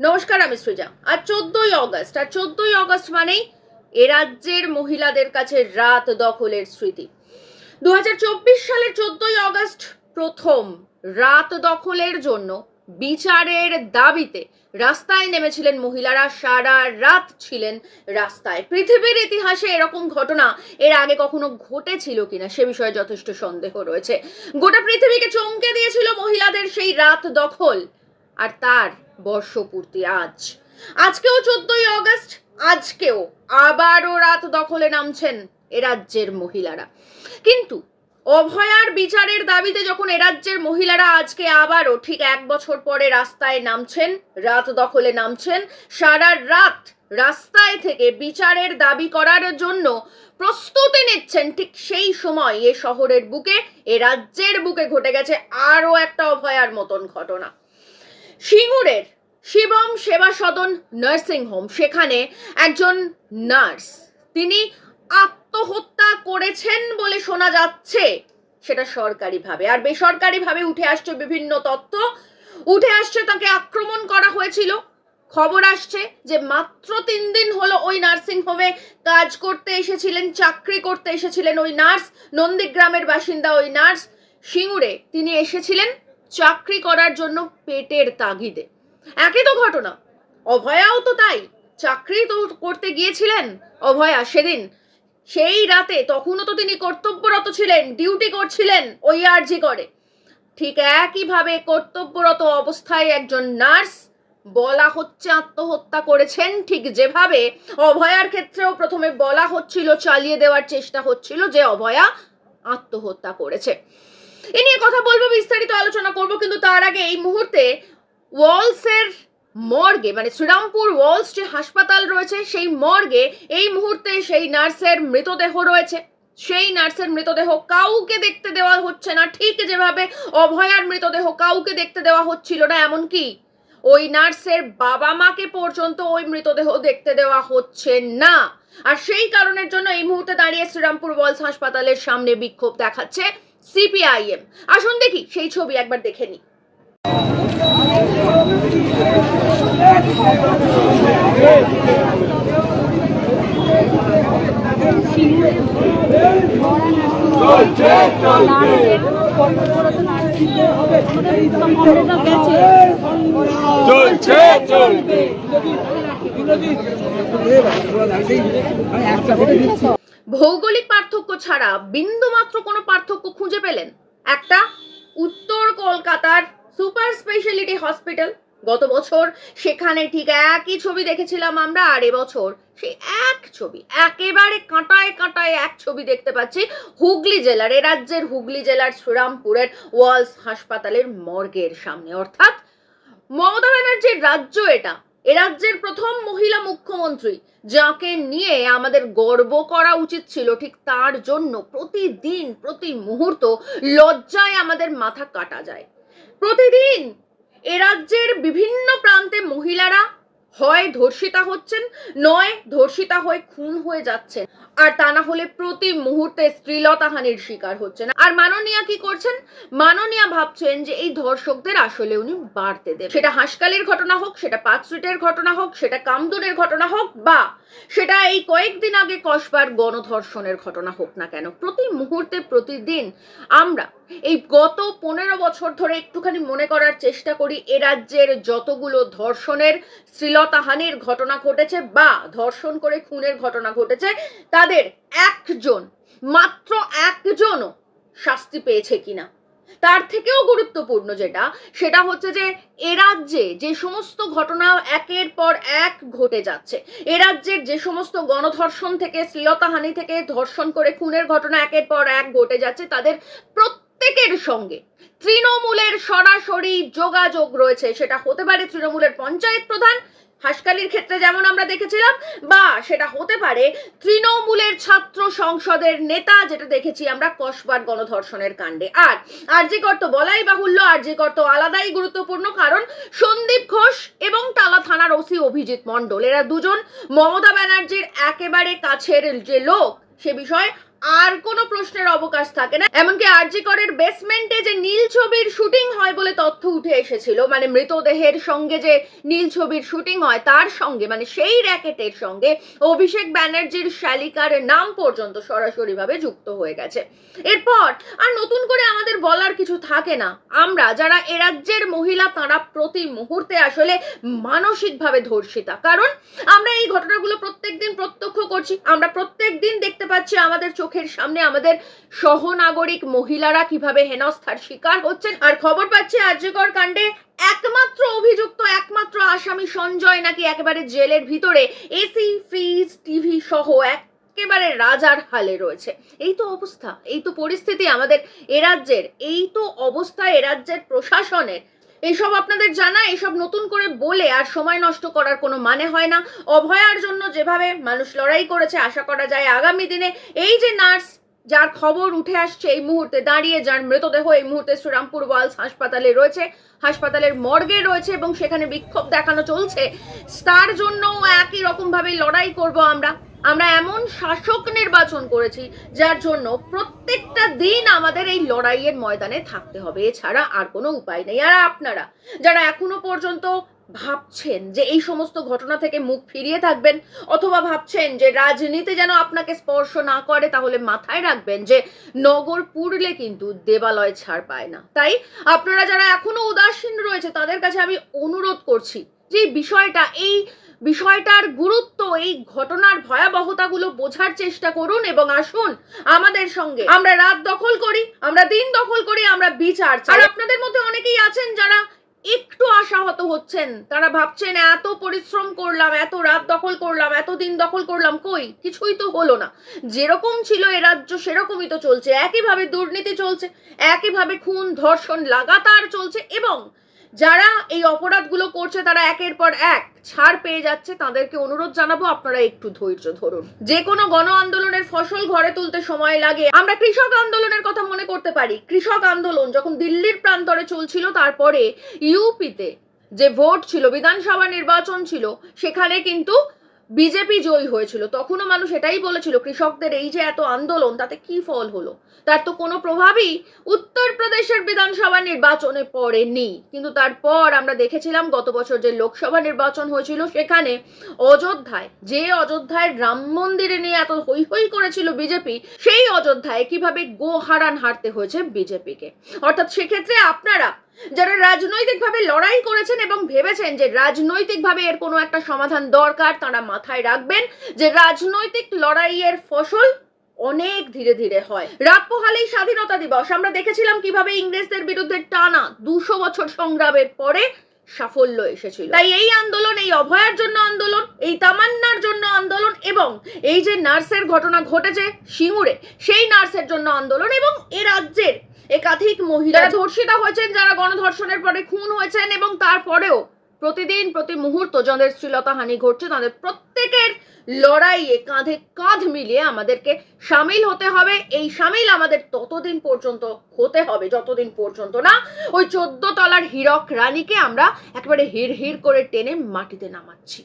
নমস্কার, আমি সৃজা। আর চোদ্দই অগস্ট, আর চোদ্দই অগস্ট মানেই এ রাজ্যের মহিলাদের কাছে রাত দখলের স্মৃতি। দু সালের চোদ্দই অগস্ট প্রথম রাত দখলের জন্য বিচারের দাবিতে রাস্তায় নেমেছিলেন মহিলারা, সারা রাত ছিলেন রাস্তায়। পৃথিবীর ইতিহাসে এরকম ঘটনা এর আগে কখনো ঘটেছিল কিনা সে বিষয়ে যথেষ্ট সন্দেহ রয়েছে। গোটা পৃথিবীকে চমকে দিয়েছিল মহিলাদের সেই রাত দখল, আর তার বর্ষপূর্তি আজ। আজকেও চোদ্দই অগস্ট, আজকেও আবারও রাত দখলে নামছেন এ রাজ্যের মহিলারা। কিন্তু অভয়ার বিচারের দাবিতে যখন এ রাজ্যের মহিলারা আজকে আবারও ঠিক এক বছর পরে রাস্তায় নামছেন, রাত দখলে নামছেন, সারা রাত রাস্তায় থেকে বিচারের দাবি করার জন্য প্রস্তুতি নিচ্ছেন, ঠিক সেই সময় এ শহরের বুকে, এ রাজ্যের বুকে ঘটে গেছে আরও একটা অভয়ার মতন ঘটনা। সিঙ্গুরের শিবম সেবা সদন নার্সিং হোম সেখানে একজন নার্স তিনি আত্মহত্যা করেছেন বলে শোনা যাচ্ছে। সেটা সরকারিভাবে। আর বেসরকারিভাবে উঠে আসছে বিভিন্ন তথ্য। উঠে আসছে তাকে আক্রমণ করা হয়েছিল। খবর আসছে যে মাত্র তিন দিন হলো ওই নার্সিং হোমে কাজ করতে এসেছিলেন, চাকরি করতে এসেছিলেন ওই নার্স নন্দীগ্রামের বাসিন্দা ওই নার্স সিঙ্গুরে তিনি এসেছিলেন। চাকরি করার জন্য পেটের তাগিদে। একই তো ঘটনা। অভয়াও তো তাই। চাকরি তো করতে গিয়েছিলেন অভয়া সেদিন। সেই রাতে তখনও তো তিনি কর্তব্যরত ছিলেন, ডিউটি করছিলেন ওই আরজি করে। ঠিক একইভাবে কর্তব্যরত অবস্থায় একজন নার্স বলা হচ্ছে, আত্মহত্যা করেছেন। ঠিক যেভাবে অভয়ার ক্ষেত্রেও প্রথমে বলা হচ্ছিল, চালিয়ে দেওয়ার চেষ্টা হচ্ছিল যে অভয়া আত্মহত্যা করেছে। এ নিয়ে কথা বলব, বিস্তারিত আলোচনা করব, কিন্তু তার আগে এই মুহূর্তে ওয়ালসের মর্গে মানে শ্রীরামপুর ওয়ালস যে হাসপাতাল রয়েছে, সেই মর্গে এই মুহূর্তে সেই নার্সের মৃতদেহ রয়েছে। সেই নার্সের মৃতদেহ কাউকে দেখতে দেওয়া হচ্ছে না। ঠিক যেভাবে অভয়ার মৃতদেহ কাউকে দেখতে দেওয়া হচ্ছিল না, এমনকি ওই নার্সের বাবা মাকে পর্যন্ত ওই মৃতদেহ দেখতে দেওয়া হচ্ছে না। আর সেই কারণের জন্য এই মুহূর্তে দাঁড়িয়ে শ্রীরামপুর ওয়ালস হাসপাতালের সামনে বিক্ষোভ দেখাচ্ছে। সিপিআইএম। আসুন দেখি সেই ছবি একবার দেখে নিই। চলছে চলবে। ভৌগোলিক পার্থক্য ছাড়া বিন্দুমাত্র কোনো পার্থক্য খুঁজে পেলেন? একটা, উত্তর কলকাতার সুপার স্পেশালিটি হসপিটাল। গত বছর সেখানে ঠিক একই ছবি দেখেছিলাম আমরা, আর এবছর সেই এক ছবি, একেবারে কাঁটায় কাঁটায় এক ছবি দেখতে পাচ্ছি হুগলি জেলার, এ রাজ্যের হুগলি জেলার শ্রীরামপুরের ওয়ালস হাসপাতালের মর্গের সামনে। অর্থাৎ মমতা ব্যানার্জির রাজ্য এটা। রাজ্যের প্রথম মহিলা মুখ্যমন্ত্রী, যাকে নিয়ে আমাদের গর্ব করা উচিত ছিল, ঠিক তার জন্য প্রতিদিন, প্রতি মুহূর্ত লজ্জায় আমাদের মাথা কাটা যায়। প্রতিদিন এ রাজ্যের বিভিন্ন প্রান্তে মহিলারা হয় ধর্ষিতা হচ্ছেন, নয় ধর্ষিতা হয়ে খুন হয়ে যাচ্ছেন। আর তা না হলে প্রতি মুহূর্তে স্ত্রীলতাহানির শিকার হচ্ছেন। আর মাননীয়া কি করছেন? মাননীয়া ভাবছেন যে এই ধর্ষকদের আসলে উনি বাড়তে দেবেন। সেটা হাসকালির ঘটনা হোক, সেটা পাঁচ ঘটনা হোক, সেটা কামদুনের ঘটনা হোক, বা সেটা এই কয়েকদিন আগে কসবার গণধর্ষণের ঘটনা হোক না কেন, প্রতি মুহূর্তে, প্রতিদিন আমরা এই গত পনেরো বছর ধরে একটুখানি মনে করার চেষ্টা করি, এ রাজ্যের যতগুলো ধর্ষণের শ্লীলতাহানির ঘটনা ঘটেছে বা ধর্ষণ করে খুনের ঘটনা ঘটেছে, তাদের একজন, মাত্র একজনও শাস্তি পেয়েছে কিনা? তার থেকেও গুরুত্বপূর্ণ যেটা, সেটা হচ্ছে যে এ রাজ্যে যে সমস্ত ঘটনা একের পর এক ঘটে যাচ্ছে, এ রাজ্যের যে সমস্ত গণধর্ষণ থেকে, শ্লীলতাহানি থেকে ধর্ষণ করে খুনের ঘটনা একের পর এক ঘটে যাচ্ছে, তাদের প্রত্যেকের সঙ্গে তৃণমূলের সরাসরি যোগাযোগ রয়েছে। সেটা হতে পারে তৃণমূলের পঞ্চায়েত প্রধান হাসকালির ক্ষেত্রে যেমন আমরা দেখেছিলাম, বা সেটা হতে পারে তৃণমূলের ছাত্র সংসদের নেতা, যেটা দেখেছি আমরা কসবার গণধর্ষণের কাণ্ডে। আর আরজিকর তো বলাই বাহুল্য, আরজিকর তো আলাদাই গুরুত্বপূর্ণ, কারণ সন্দীপ ঘোষ এবং টালা থানার ওসি অভিজিৎ মণ্ডল, এরা দুজন। মমতা ব্যানার্জির একেবারে কাছের যে লোক, সে বিষয়ে আর কোনো প্রশ্নের অবকাশ থাকে না। এমনকি আরজি করের বেসমেন্টে যে নীল ছবির শুটিং হয় বলে তথ্য উঠে এসেছিল মানে মৃতদেহের সঙ্গে যে নীল ছবির শুটিং হয়, তার সঙ্গে মানে সেই র্যাকেটের সঙ্গে অভিষেক ব্যানার্জির শালিকার নাম পর্যন্ত সরাসরিভাবে যুক্ত হয়ে গেছে। এরপর আর নতুন করে আমাদের বলার কিছু থাকে না। আমরা যারা এ রাজ্যের মহিলা, তারা প্রতি মুহূর্তে আসলে মানসিকভাবে ধর্ষিতা। কারণ আমরা এই ঘটনাগুলো প্রত্যেকদিন প্রত্যক্ষ করছি, আমরা প্রত্যেকদিন দেখতে পাচ্ছি আমাদের চোখের সামনে আমাদের সহনাগরিক মহিলারা কীভাবে হেনস্থার শিকার হচ্ছেন। আর খবর পাচ্ছে আর্যকর কাণ্ডে একমাত্র অভিযুক্ত, একমাত্র আসামি সঞ্জয় নাকি একেবারে জেলের ভিতরে। এসি, ফ্রিজ, টিভি সহ একেবারে রাজার হালে রয়েছে। এই তো অবস্থা, এই তো পরিস্থিতি আমাদের এ রাজ্যের, এই তো অবস্থা এ রাজ্যের প্রশাসনের। এইসব আপনাদের জানা, এসব নতুন করে বলে আর সময় নষ্ট করার কোনো মানে হয় না। অভয়ার জন্য যেভাবে মানুষ লড়াই করেছে, আশা করা যায় আগামী দিনে এই যে নার্স যার খবর উঠে আসছে এই মুহূর্তে দাঁড়িয়ে, যার মৃতদেহ এই মুহূর্তে শ্রীরামপুর ওয়ালস হাসপাতালে রয়েছে, হাসপাতালের মর্গে রয়েছে এবং সেখানে বিক্ষোভ দেখানো চলছে। তার জন্যও একই রকম ভাবে লড়াই করব আমরা। আমরা এমন শাসক নির্বাচন করেছি যার জন্য প্রত্যেকটা দিন আমাদের এই লড়াইয়ের ময়দানে থাকতে হবে। এছাড়া আর কোনো উপায় নেই। আর আপনারা যারা এখনও পর্যন্ত ভাবছেন যে এই সমস্ত ঘটনা থেকে মুখ ফিরিয়ে থাকবেন, অথবা ভাবছেন যে রাজনীতি যেন আপনাকে স্পর্শ না করে, তাহলে মাথায় রাখবেন যে নগর পুড়লে কিন্তু দেবালয় ছাড় পায় না। তাই আপনারা যারা এখনও উদাসীন রয়েছে, তাদের কাছে আমি অনুরোধ করছি যে বিষয়টা, এই বিষয়টার গুরুত্ব, এই ঘটনার ভয়াবহতাগুলো বোঝার চেষ্টা করুন এবং আসুন আমাদের সঙ্গে। আমরা রাত দখল করি, আমরা দিন দখল করি, আমরা বিচার আর আপনাদের মধ্যে অনেকেই আছেন যারা একটু আশাহত হচ্ছেন। তারা ভাবছেন, এত পরিশ্রম করলাম, এত রাত দখল করলাম, এত দিন দখল করলাম, কই? কিছুই তো হলো না। যেরকম ছিল এ রাজ্য, সেরকমই তো চলছে। একইভাবে দুর্নীতি চলছে, একইভাবে খুন ধর্ষণ লাগাতার চলছে এবং যারা এই অপরাধগুলো করছে তারা একের পর এক ছাড় পেয়ে যাচ্ছে। তাদেরকে অনুরোধ জানাব, আপনারা একটু ধৈর্য ধরুন। যে কোনো গণ আন্দোলনের ফসল ঘরে তুলতে সময় লাগে। আমরা কৃষক আন্দোলনের কথা মনে করতে পারি। কৃষক আন্দোলন যখন দিল্লির প্রান্তরে চলছিল, তারপরে ইউপিতে যে ভোট ছিল, বিধানসভা নির্বাচন ছিল, সেখানে কিন্তু বিজেপি জয়ী হয়েছিল, তখনও মানুষ এটাই বলেছিল, কৃষকদের এই যে এত আন্দোলন, তাতে কি ফল হলো? তার তো কোনো প্রভাবই উত্তরপ্রদেশের বিধানসভা নির্বাচনে পড়েনি। কিন্তু তারপর আমরা দেখেছিলাম, গত বছর যে লোকসভা নির্বাচন হয়েছিল, সেখানে অযোধ্যায়, যে অযোধ্যায় রাম মন্দিরে নিয়ে এত হই হই করেছিল বিজেপি, সেই অযোধ্যায় কীভাবে গো হারান হারতে হয়েছে বিজেপিকে? অর্থাৎ সেক্ষেত্রে আপনারা যারা রাজনৈতিকভাবে লড়াই করেছেন এবং ভেবেছেন যে রাজনৈতিকভাবে এর কোনো একটা সমাধান দরকার, তারা মাথায় রাখবেন যে রাজনৈতিক লড়াইয়ের ফসল অনেক ধীরে ধীরে হয়। রাত পোহালেই স্বাধীনতা দিবস। আমরা দেখেছিলাম কীভাবে ইংরেজদের বিরুদ্ধে টানা দুশো বছর সংগ্রামের পরে সাফল্য এসেছিল। তাই এই আন্দোলন, এই অভয়ার জন্য আন্দোলন, এই তামান্নার জন্য আন্দোলন এবং এই যে নার্সের ঘটনা ঘটেছে সিঙ্গুরে, সেই নার্সের জন্য আন্দোলন এবং এ রাজ্যের একাধিক মহিলা ধর্ষিতা হয়েছেন, যারা গণধর্ষণের পরে খুন হয়েছেন এবং তারপরেও প্রতিদিন, প্রতি মুহূর্ত যাদের শ্লীলতা হানি ঘটছে, তাদের প্রত্যেকের লড়াইয়ে কাঁধে কাঁধ মিলিয়ে আমাদেরকে সামিল হতে হবে। এই সামিল আমাদের ততদিন পর্যন্ত হতে হবে, যতদিন পর্যন্ত না ওই চোদ্দ তলার হীরক রানীকে আমরা একেবারে হির হির করে টেনে মাটিতে নামাচ্ছি।